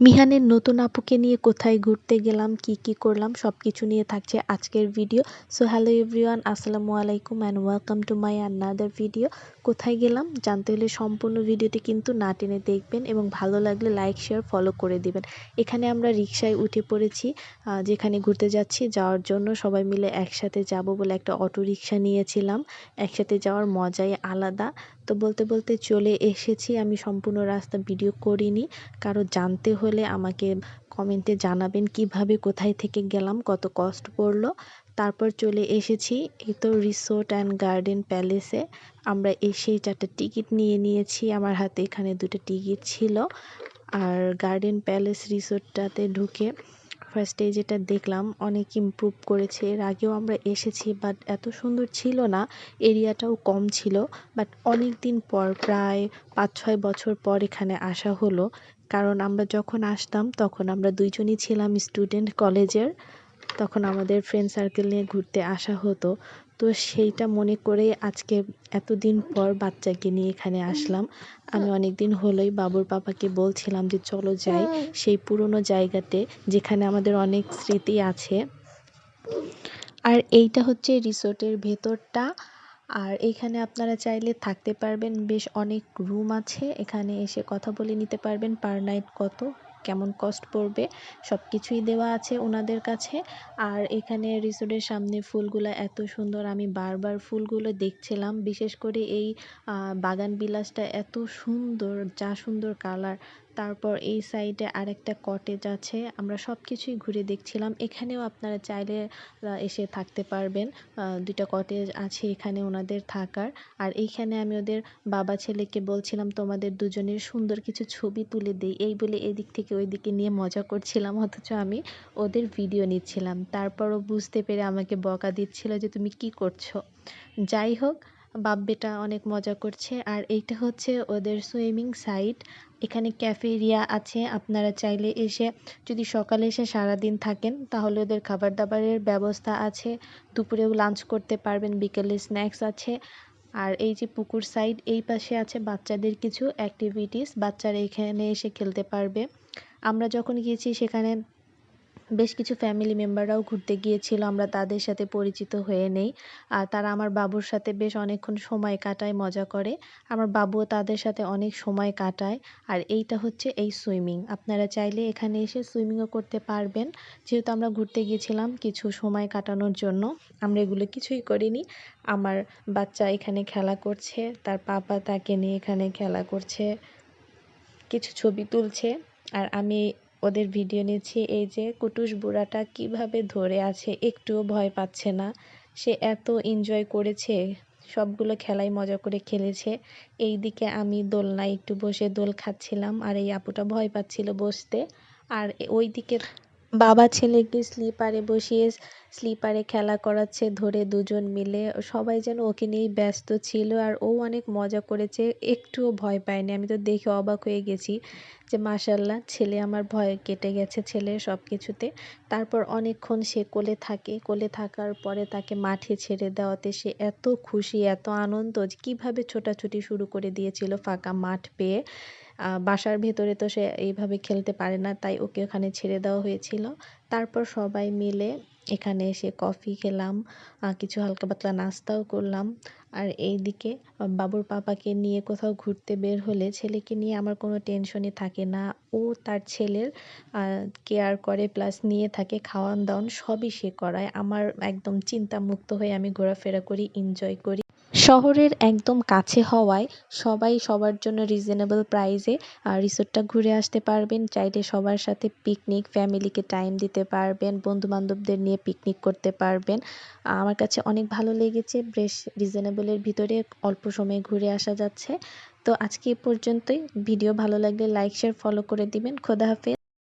মিহানের নতুন আপুকে নিয়ে কোথায় ঘুরতে গেলাম, কি কি করলাম সব কিছু নিয়ে থাকছে আজকের ভিডিও। সো হ্যালো এভরিওয়ান আসসালামু আলাইকুম and welcome to my another video কোথায় গেলাম? জানতে হলে সম্পূর্ণ ভিডিওটি কিন্তু না টেনে দেখবেন এবং ভালো লাগলে লাইক শেয়ার ফলো করে দিবেন। এখানে আমরা রিক্সায় উঠে পড়েছি যেখানে ঘুরতে যাচ্ছি। যাওয়ার জন্য সবাই মিলে একসাথে যাব বলে একটা অটো রিক্সা নিয়েছিলাম। একসাথে যাওয়ার মজাই আলাদা। তো বলতে বলতে চলে এসেছি। আমি সম্পূর্ণ রাস্তা ভিডিও করিনি। কারও জানতে হলে আমাকে কমেন্টে জানাবেন কীভাবে কোথায় থেকে গেলাম, কত কষ্ট পড়ল। তারপর চলে এসেছি এই তো রিসোর্ট অ্যান্ড গার্ডেন প্যালেসে। আমরা এসেই চারটে টিকিট নিয়ে নিয়েছি। আমার হাতে এখানে দুটো টিকিট ছিল। আর গার্ডেন প্যালেস রিসোর্টটাতে ঢুকে ফার্স্টে যেটা দেখলাম, অনেক ইম্প্রুভ করেছে। এর আগেও আমরা এসেছি বাট এত সুন্দর ছিল না। এরিয়াটাও কম ছিল বাট অনেক দিন পর, প্রায় পাঁচ ছয় বছর পর এখানে আসা হলো। কারণ আমরা যখন আসতাম, তখন আমরা দুইজনই ছিলাম স্টুডেন্ট কলেজের তখন আমাদের ফ্রেন্ড সার্কেল নিয়ে ঘুরতে আসা হতো। তো সেইটা মনে করে আজকে এতদিন পর বাচ্চাকে নিয়ে এখানে আসলাম। আমি অনেক দিন হলোই বাবুর পাপাকে বলছিলাম যে চলো যাই সেই পুরনো জায়গাতে যেখানে আমাদের অনেক স্মৃতি আছে। আর এইটা হচ্ছে রিসোর্টের ভেতরটা। আর এখানে আপনারা চাইলে থাকতে পারবেন, বেশ অনেক রুম আছে। এখানে এসে কথা বলে নিতে পারবেন, পার নাইট কত? কেমন কস্ট পড়বে সব কিছুই দেওয়া আছে ওনাদের কাছে। আর এখানে রিসোর্টের সামনে ফুলগুলো এত সুন্দর, আমি বারবার ফুলগুলো দেখছিলাম। বিশেষ করে এই বাগান বিলাসটা এত সুন্দর, যা সুন্দর কালার। তারপর এই সাইডে আরেকটা কটেজ আছে, আমরা সব কিছুই ঘুরে দেখছিলাম। এখানেও আপনারা চাইলে এসে থাকতে পারবেন। দুইটা কটেজ আছে এখানে ওনাদের থাকার। আর এইখানে আমি ওদের বাবা ছেলেকে বলছিলাম, তোমাদের দুজনের সুন্দর কিছু ছবি তুলে দিই। এই বলে এদিক থেকে ওই দিকে নিয়ে মজা করছিলাম, অথচ আমি ওদের ভিডিও নিচ্ছিলাম। তারপরও বুঝতে পেরে আমাকে বকা দিচ্ছিল যে, তুমি কি করছ? যাই হোক বাপ বেটা অনেক মজা করছে। আর এইটা হচ্ছে ওদের সুইমিং সাইট। এখানে ক্যাফেরিয়া আছে, আপনারা চাইলে এসে যদি সকালে এসে সারাদিন থাকেন, তাহলে ওদের খাবার দাবারের ব্যবস্থা আছে। দুপুরেও লাঞ্চ করতে পারবেন, বিকেলে স্ন্যাক্স আছে। আর এই যে পুকুর সাইড এই পাশে আছে বাচ্চাদের কিছু অ্যাক্টিভিটিস বাচ্চারা এখানে এসে খেলতে পারবে। আমরা যখন গিয়েছি, সেখানে বেশ কিছু ফ্যামিলি মেম্বাররাও ঘুরতে গিয়েছিল, আমরা তাদের সাথে পরিচিত হয়ে নেই। আর তারা আমার বাবুর সাথে বেশ অনেকক্ষণ সময় কাটায়, মজা করে। আমার বাবুও তাদের সাথে অনেক সময় কাটায়। আর এইটা হচ্ছে এই সুইমিং আপনারা চাইলে এখানে এসে সুইমিংও করতে পারবেন। যেহেতু আমরা ঘুরতে গিয়েছিলাম কিছু সময় কাটানোর জন্য, আমরা এগুলো কিছুই করিনি। আমার বাচ্চা এখানে খেলা করছে, তার পাপা তাকে নিয়ে এখানে খেলা করছে, কিছু ছবি তুলছে। আর আমি ওদের ভিডিও নিচ্ছি, এই যে কুটুস বুড়াটা কীভাবে ধরে আছে একটুও ভয় পাচ্ছে না। সে এত এনজয় করেছে, সবগুলো খেলাই মজা করে খেলেছে। এই দিকে আমি দোলনায় একটু বসে দোল খাচ্ছিলাম আর এই আপুটা ভয় পাচ্ছিল বসতে। আর ওই দিকে বাবা ছেলেকে স্লিপারে বসিয়ে স্লিপারে খেলা করাচ্ছে, ধরে দুজন মিলে। সবাই যেন ওকে নিয়েই ব্যস্ত ছিল আর ও অনেক মজা করেছে, একটুও ভয় পায়নি। আমি তো দেখে অবাক হয়ে গেছি যে মাসাল্লাহ ছেলে আমার ভয় কেটে গেছে ছেলের সব কিছুতে তারপর অনেকক্ষণ সে কোলে থাকে। কোলে থাকার পরে তাকে মাঠে ছেড়ে দেওয়াতে সে এত খুশি, এত আনন্দ যে কীভাবে ছোটাছুটি শুরু করে দিয়েছিল ফাঁকা মাঠ পেয়ে। বাসার ভেতরে তো সে এইভাবে খেলতে পারে না, তাই ওকে ওখানে ছেড়ে দেওয়া হয়েছিল। তারপর সবাই মিলে এখানে এসে কফি খেলাম কিছু হালকা পাতলা নাস্তাও করলাম। আর এই দিকে বাবুর পাপাকে নিয়ে কোথাও ঘুরতে বের হলে ছেলেকে নিয়ে আমার কোনো টেনশনই থাকে না। ও তার ছেলের কেয়ার করে, প্লাস নিয়ে থাকে খাওয়ান দাওয়ান সবই সে করায়। আমার একদম চিন্তামুক্ত হয়ে আমি ঘোরাফেরা করি এনজয় করি। শহরের একদম কাছে হওয়ায় সবাই সবার জন্য রিজনেবল প্রাইসে রিসোর্টটা ঘুরে আসতে পারবেন। চাইলে সবার সাথে পিকনিক ফ্যামিলিকে টাইম দিতে পারবেন বন্ধু বান্ধবদের নিয়ে পিকনিক করতে পারবেন। আমার কাছে অনেক ভালো লেগেছে, বেশ রিজনেবলের ভিতরে অল্প সময়ে ঘুরে আসা যাচ্ছে। তো আজকে এ পর্যন্তই। ভিডিও ভালো লাগলে লাইক শেয়ার ফলো করে দিবেন। খোদা হাফেজ।